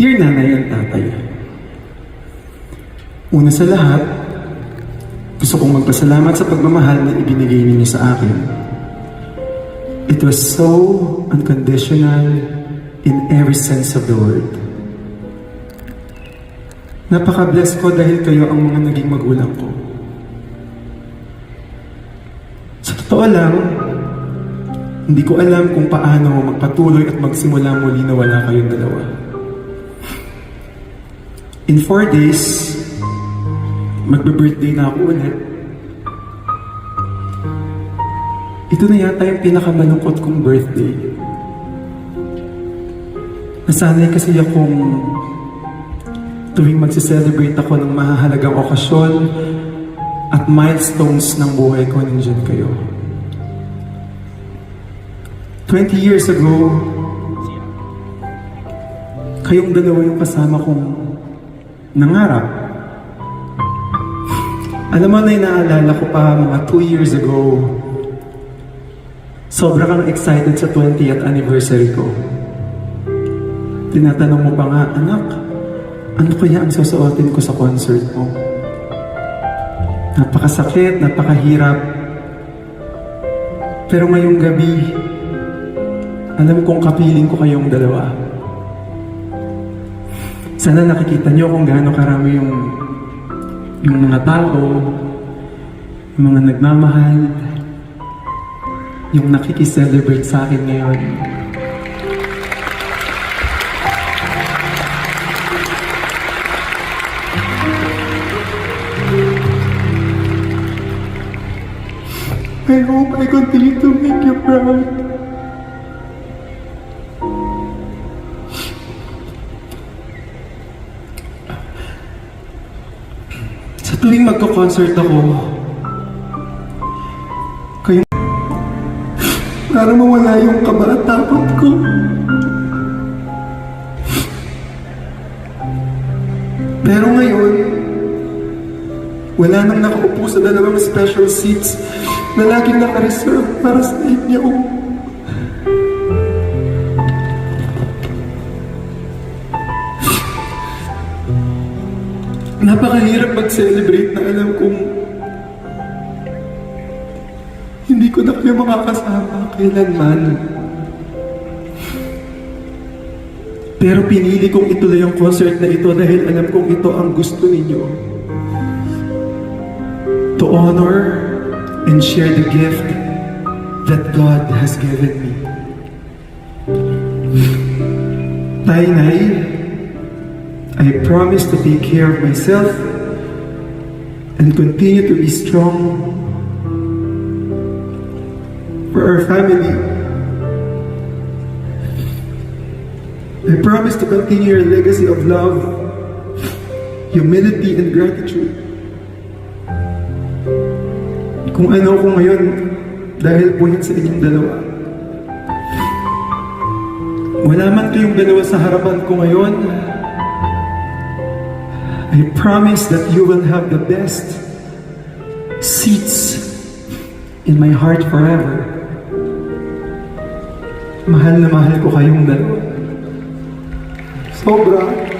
Dear nanay and tatay, una sa lahat, gusto kong magpasalamat sa pagmamahal na ibinigay ninyo sa akin. It was so unconditional in every sense of the word. Napaka-bless ko dahil kayo ang mga naging magulang ko. Sa totoo lang, hindi ko alam kung paano magpatuloy at magsimula muli na wala kayong dalawa. In four days, magbe-birthday na ako ulit. Ito na yata yung pinakamalungkot kong birthday. Nasanay kasi akong tuwing magse-celebrate ako ng mahahalagang okasyon at milestones ng buhay ko, nandiyan kayo. 20 years ago, kayong dalawa yung kasama kong nangarap. Alam mo na yung naalala ko pa mga 2 years ago, sobra kang excited sa 20th anniversary ko. Tinatanong mo pa nga, anak, ano kaya ang susuotin ko sa concert mo? Napakasakit, napakahirap. Pero ngayong gabi, alam kong kapiling ko kayong dalawa. Sana nakikita niyo kung gaano karami yung yung mga tao, yung mga nagmamahal, yung nakikiselebrate sa akin ngayon. I hope I continue to make you proud. Sa tuwing magko-concert ako, kayo para mawala yung kaba ko. Pero ngayon, wala nang nakaupo sa dalawang special seats na laging naka-reserve para sa inyo. Napakahirap mag-celebrate na alam kong hindi ko na kayo makakasama kailanman. Pero pinili kong ituloy ang concert na ito dahil alam kong ito ang gusto ninyo. To honor and share the gift that God has given me. Tay, Nay, I promise to take care of myself and continue to be strong for our family. I promise to continue your legacy of love, humility, and gratitude. Kung ano ko ngayon, dahil po sa inyong dalawa. Wala man kayong dalawa sa harapan ko ngayon, I promise that you will have the best seats in my heart forever. Mahal na mahal ko kayong dalawa. Sobra.